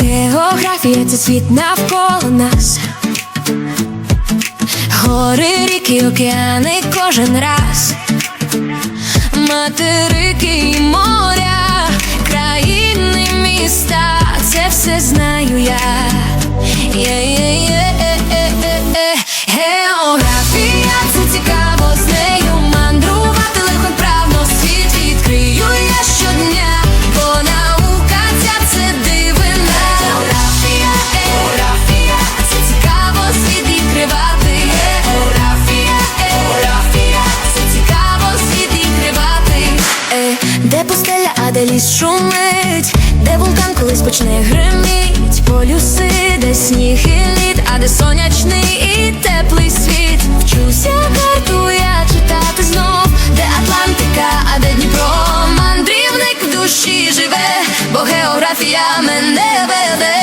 Географія це світ навколо нас. Гори, ріки, океани кожен раз. Материки і моря, країни, міста, це все знаю я. Є-є-є-е-е-е. пустеля, а де ліс шумить, де вулкан колись почне гриміть, полюси, де сніг і лід, а де сонячний і теплий світ. Вчуся карту я читати знов, де Атлантика, а де Дніпро, мандрівник в душі живе, бо географія мене веде.